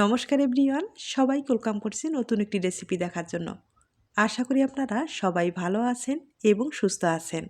নমস্কার এভরিওয়ান সবাই ওয়েলকাম করছি নতুন একটি রেসিপি দেখার জন্য। আশা করি আপনারা সবাই ভালো আছেন এবং সুস্থ আছেন।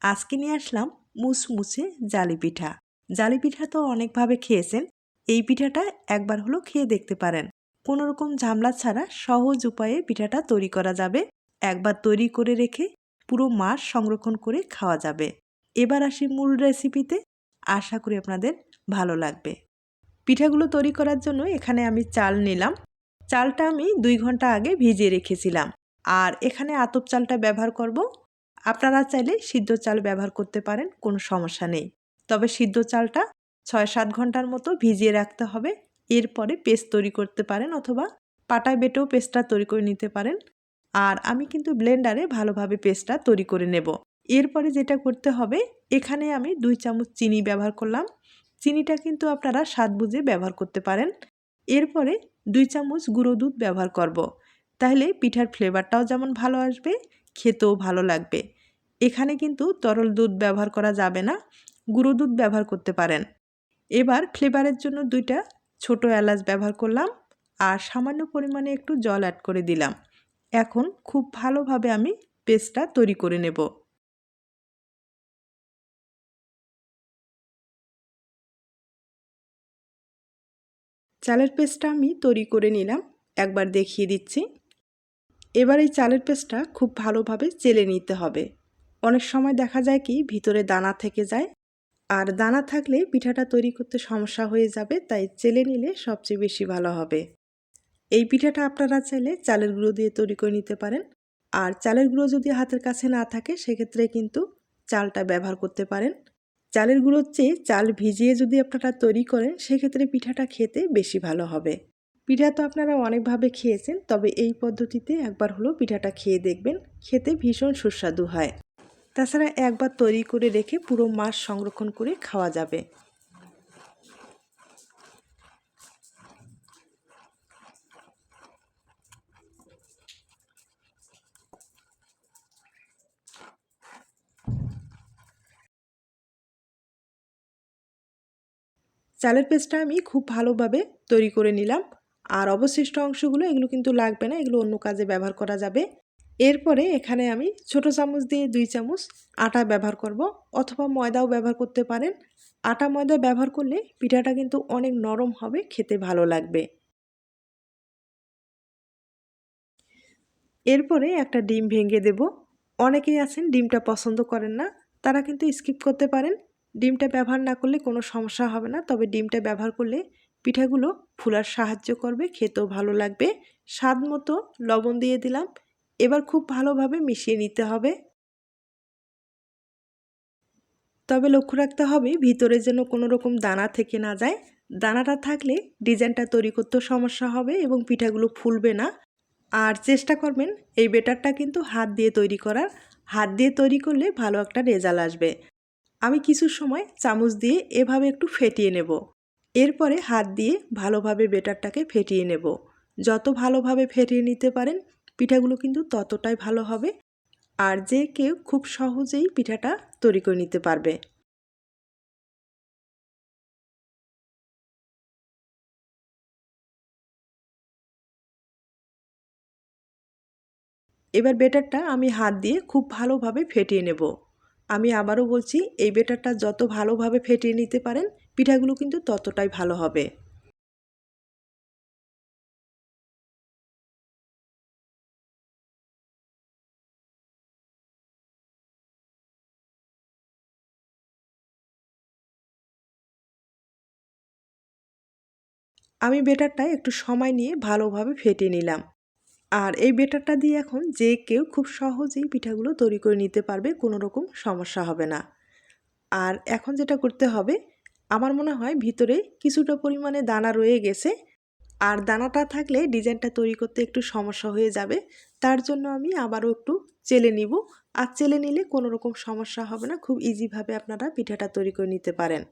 আজকে নিয়ে আসলাম মুসমুসে জালি পিঠা। জালি পিঠা তো অনেকভাবে খেয়েছেন, এই পিঠাটা একবার হলো খেয়ে দেখতে পারেন। কোনো রকম ঝামলা ছাড়া সহজ উপায়ে পিঠাটা তৈরি করা যাবে। একবার তৈরি করে রেখে পুরো মাস সংরক্ষণ করে খাওয়া যাবে। এবার আসি মূল রেসিপিতে। আশা করি আপনাদের ভালো লাগবে। পিঠাগুলো তৈরি করার জন্য এখানে আমি চাল নিলাম। চালটা আমি দুই ঘণ্টা আগে ভিজিয়ে রেখেছিলাম। আর এখানে আতপ চালটা ব্যবহার করব। আপনারা চাইলে সিদ্ধ চাল ব্যবহার করতে পারেন, কোনো সমস্যা নেই। তবে সিদ্ধ চালটা ছয় সাত ঘণ্টার মতো ভিজিয়ে রাখতে হবে। এরপরে পেস্ট তৈরি করতে পারেন অথবা পাটায় বেটেও পেস্টটা তৈরি করে নিতে পারেন। আর আমি কিন্তু ব্লেন্ডারে ভালোভাবে পেস্টটা তৈরি করে নেব। এরপরে যেটা করতে হবে, এখানে আমি দুই চামচ চিনি ব্যবহার করলাম। চিনিটা কিন্তু আপনারা স্বাদ বুঝে ব্যবহার করতে পারেন। এরপরে দুই চামচ গুঁড়ো দুধ ব্যবহার করব। তাহলে পিঠার ফ্লেভারটাও যেমন ভালো আসবে, খেতেও ভালো লাগবে। এখানে কিন্তু তরল দুধ ব্যবহার করা যাবে না, গুঁড়ো দুধ ব্যবহার করতে পারেন। এবার ফ্লেভারের জন্য দুইটা ছোট এলাচ ব্যবহার করলাম আর সামান্য পরিমাণে একটু জল অ্যাড করে দিলাম। এখন খুব ভালোভাবে আমি পেস্টটা তৈরি করে নেব। চালের পেস্টটা আমি তৈরি করে নিলাম, একবার দেখিয়ে দিচ্ছি। এবার এই চালের পেস্টটা খুব ভালোভাবে চেলে নিতে হবে। অনেক সময় দেখা যায় কি, ভিতরে দানা থেকে যায়, আর দানা থাকলে পিঠাটা তৈরি করতে সমস্যা হয়ে যাবে, তাই চেলে নিলে সবচেয়ে বেশি ভালো হবে। এই পিঠাটা আপনারা চাইলে চালের গুঁড়ো দিয়ে তৈরি করে নিতে পারেন, আর চালের গুঁড়ো যদি হাতের কাছে না থাকে, সেক্ষেত্রে কিন্তু চালটা ব্যবহার করতে পারেন। চালের গুঁড়োর চেয়ে চাল ভিজিয়ে যদি আপনারা তৈরি করেন, সেক্ষেত্রে পিঠাটা খেতে বেশি ভালো হবে। পিঠা তো আপনারা অনেকভাবে খেয়েছেন, তবে এই পদ্ধতিতে একবার হলো পিঠাটা খেয়ে দেখবেন, খেতে ভীষণ সুস্বাদু হয়। তাছাড়া একবার তৈরি করে রেখে পুরো মাস সংরক্ষণ করে খাওয়া যাবে। চালের পেস্টটা আমি খুব ভালোভাবে তৈরি করে নিলাম। আর অবশিষ্ট অংশগুলো এগুলো কিন্তু লাগবে না, এগুলো অন্য কাজে ব্যবহার করা যাবে। এরপরে এখানে আমি ছোট চামচ দিয়ে দুই চামচ আটা ব্যবহার করব, অথবা ময়দাও ব্যবহার করতে পারেন। আটা, ময়দা ব্যবহার করলে পিঠাটা কিন্তু অনেক নরম হবে, খেতে ভালো লাগবে। এরপরে একটা ডিম ভেঙে দেব। অনেকেই আছেন, ডিমটা পছন্দ করেন না, তারা কিন্তু স্কিপ করতে পারেন। ডিমটা ব্যবহার না করলে কোনো সমস্যা হবে না। তবে ডিমটা ব্যবহার করলে পিঠাগুলো ফুলার সাহায্য করবে, খেতেও ভালো লাগবে। স্বাদ মতো লবণ দিয়ে দিলাম। এবার খুব ভালোভাবে মিশিয়ে নিতে হবে। তবে লক্ষ্য রাখতে হবে, ভিতরে যেন কোনো রকম দানা থেকে না যায়। দানাটা থাকলে ডিজাইনটা তৈরি করতেও সমস্যা হবে এবং পিঠাগুলো ফুলবে না। আর চেষ্টা করবেন, এই বেটারটা কিন্তু হাত দিয়ে তৈরি করার। হাত দিয়ে তৈরি করলে ভালো একটা রেজাল্ট আসবে। আমি কিছু সময় চামচ দিয়ে এভাবে একটু ফেটিয়ে নেব। এরপরে হাত দিয়ে ভালোভাবে বেটারটাকে ফেটিয়ে নেব। যত ভালোভাবে ফেটিয়ে নিতে পারেন, পিঠাগুলো কিন্তু ততটাই ভালো হবে। আর যে কেউ খুব সহজেই পিঠাটা তৈরি করে নিতে পারবে। এবার বেটারটা আমি হাত দিয়ে খুব ভালোভাবে ফেটিয়ে নেব। আমি আবারও বলছি, এই বেটারটা যত ভালোভাবে ফেটিয়ে নিতে পারেন, পিঠাগুলো কিন্তু ততটাই ভালো হবে। আমি বেটারটা একটু সময় নিয়ে ভালোভাবে ফেটিয়ে নিলাম। আর এই বেটারটা দিয়ে এখন যে কেউ খুব সহজেই পিঠাগুলো তৈরি করে নিতে পারবে, কোনো রকম সমস্যা হবে না। আর এখন যেটা করতে হবে, আমার মনে হয় ভিতরে কিছুটা পরিমাণে দানা রয়ে গেছে। আর দানাটা থাকলে ডিজাইনটা তৈরি করতে একটু সমস্যা হয়ে যাবে। তার জন্য আমি আবারও একটু চেলে নিব। আর চেলে নিলে কোনো রকম সমস্যা হবে না। খুব ইজিভাবে আপনারা পিঠাটা তৈরি করে নিতে পারেন।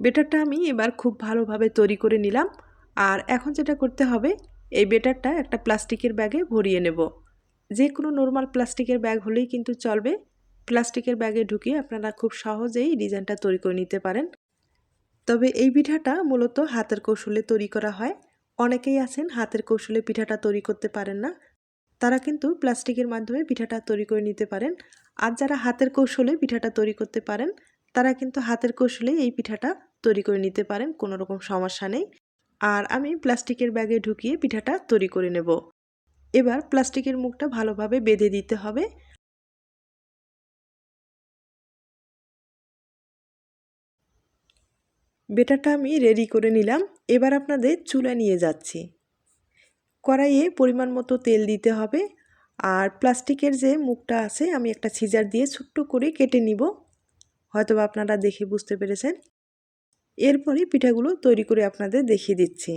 বেটারটা আমি এবার খুব ভালোভাবে তৈরি করে নিলাম। আর এখন যেটা করতে হবে, এই বেটারটা একটা প্লাস্টিকের ব্যাগে ভরিয়ে নেব। যে কোনো নর্মাল প্লাস্টিকের ব্যাগ হলেই কিন্তু চলবে। প্লাস্টিকের ব্যাগে ঢুকিয়ে আপনারা খুব সহজেই ডিজাইনটা তৈরি করে নিতে পারেন। তবে এই পিঠাটা মূলত হাতের কৌশলে তৈরি করা হয়। অনেকেই আছেন হাতের কৌশলে পিঠাটা তৈরি করতে পারেন না। তারা কিন্তু প্লাস্টিকের মাধ্যমে পিঠাটা তৈরি করে নিতে পারেন। আর যারা হাতের কৌশলে পিঠাটা তৈরি করতে পারেন, তারা কিন্তু হাতের কৌশলে এই পিঠাটা তৈরি করে নিতে পারেন, কোনো রকম সমস্যা নেই। আর আমি প্লাস্টিকের ব্যাগে ঢুকিয়ে পিঠাটা তৈরি করে নেব। এবার প্লাস্টিকের মুখটা ভালোভাবে বেঁধে দিতে হবে। বেটারটা আমি রেডি করে নিলাম। এবার আপনাদের চুলা নিয়ে যাচ্ছি। কড়াইয়ে পরিমাণ মতো তেল দিতে হবে। আর প্লাস্টিকের যে মুখটা আছে, আমি একটা সিজার দিয়ে ছোট্ট করে কেটে নিব। হয়তো আপনারা দেখে বুঝতে পেরেছেন। এরপরে পিঠাগুলো তৈরি করে আপনাদের দেখিয়ে দিচ্ছি।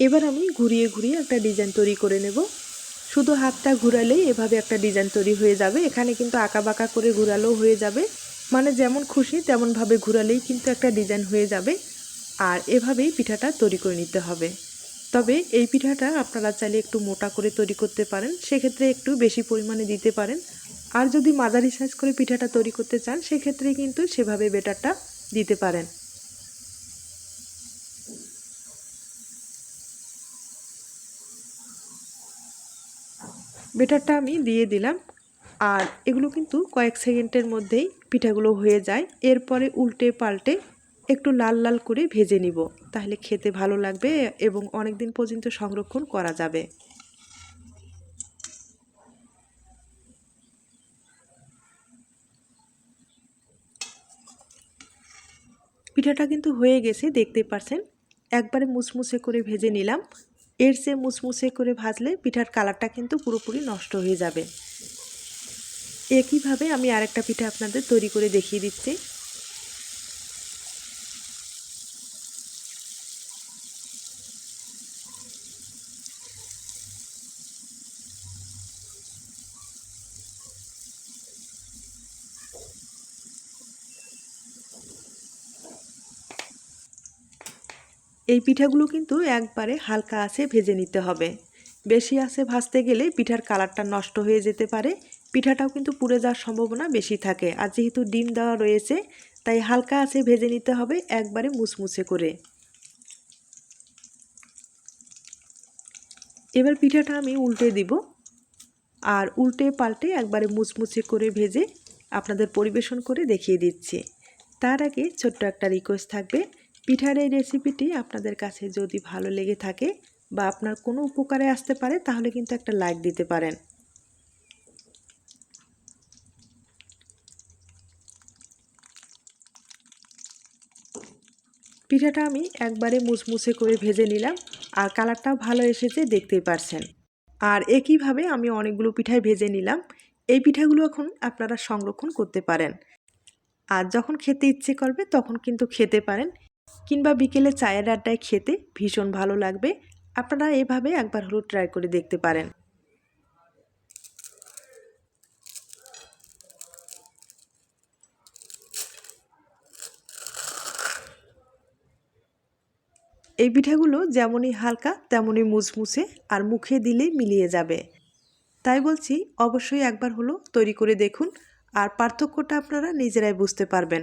এবার আমি ঘুরিয়ে ঘুরিয়ে একটা ডিজাইন তৈরি করে নেব। শুধু হাতটা ঘুরালেই এভাবে একটা ডিজাইন তৈরি হয়ে যাবে। এখানে কিন্তু আঁকা বাঁকা করে ঘুরালেও হয়ে যাবে। মানে যেমন খুশি তেমনভাবে ঘুরালেই কিন্তু একটা ডিজাইন হয়ে যাবে। আর এভাবেই পিঠাটা তৈরি করে নিতে হবে। তবে এই পিঠাটা আপনারা চাইলে একটু মোটা করে তৈরি করতে পারেন। সেক্ষেত্রে একটু বেশি পরিমাণে দিতে পারেন। আর যদি মাঝারি সাইজ করে পিঠাটা তৈরি করতে চান সেক্ষেত্রে কিন্তু সেভাবে বেটারটা দিতে পারেন। বেটারটা আমি দিয়ে দিলাম। আর এগুলো কিন্তু কয়েক সেকেন্ডের মধ্যেই পিঠাগুলো হয়ে যায়। এরপরে উল্টে পাল্টে একটু লাল লাল করে ভেজে নিব। তাহলে খেতে ভালো লাগবে এবং অনেক দিন পর্যন্ত সংরক্ষণ করা যাবে। পিঠাটা কিন্তু হয়ে গেছে, দেখতে পারছেন? একবারে মুসমুসে করে ভেজে নিলাম। এর চেয়ে মুসমুসে করে ভাজলে পিঠার কালারটা কিন্তু পুরোপুরি নষ্ট হয়ে যাবে। একইভাবে আমি আরেকটা পিঠা আপনাদের তৈরি করে দেখিয়ে দিচ্ছি। এই পিঠাগুলো কিন্তু একবারে হালকা আছে ভেজে নিতে হবে। বেশি আছে ভাজতে গেলে পিঠার কালারটা নষ্ট হয়ে যেতে পারে। পিঠাটাও কিন্তু পুড়ে যাওয়ার সম্ভাবনা বেশি থাকে। আর যেহেতু ডিম দেওয়া রয়েছে, তাই হালকা আছে ভেজে নিতে হবে একবারে মুসমুসে করে। এবার পিঠাটা আমি উল্টে দিব। আর উল্টে পাল্টে একবারে মুচমুচে করে ভেজে আপনাদের পরিবেশন করে দেখিয়ে দিচ্ছি। তার আগে ছোট্ট একটা রিকোয়েস্ট থাকবে। পিঠার এই রেসিপিটি আপনাদের কাছে যদি ভালো লেগে থাকে বা আপনার কোনো উপকারে আসতে পারে, তাহলে কিন্তু একটা লাইক দিতে পারেন। পিঠাটা আমি একবারে মুসমুসে করে ভেজে নিলাম আর কালারটাও ভালো এসেছে, দেখতেই পারছেন। আর একইভাবে আমি অনেকগুলো পিঠাই ভেজে নিলাম। এই পিঠাগুলো এখন আপনারা সংরক্ষণ করতে পারেন। আর যখন খেতে ইচ্ছে করবে, তখন কিন্তু খেতে পারেন। কিংবা বিকেলে চায়ের আড্ডায় খেতে ভীষণ ভালো লাগবে। আপনারা এভাবে একবার হলো ট্রাই করে দেখতে পারেন। এই পিঠাগুলো যেমনই হালকা, তেমনই মুচমুচে আর মুখে দিলেই মিলিয়ে যাবে। তাই বলছি, অবশ্যই একবার হলো তৈরি করে দেখুন। আর পার্থক্যটা আপনারা নিজেরাই বুঝতে পারবেন।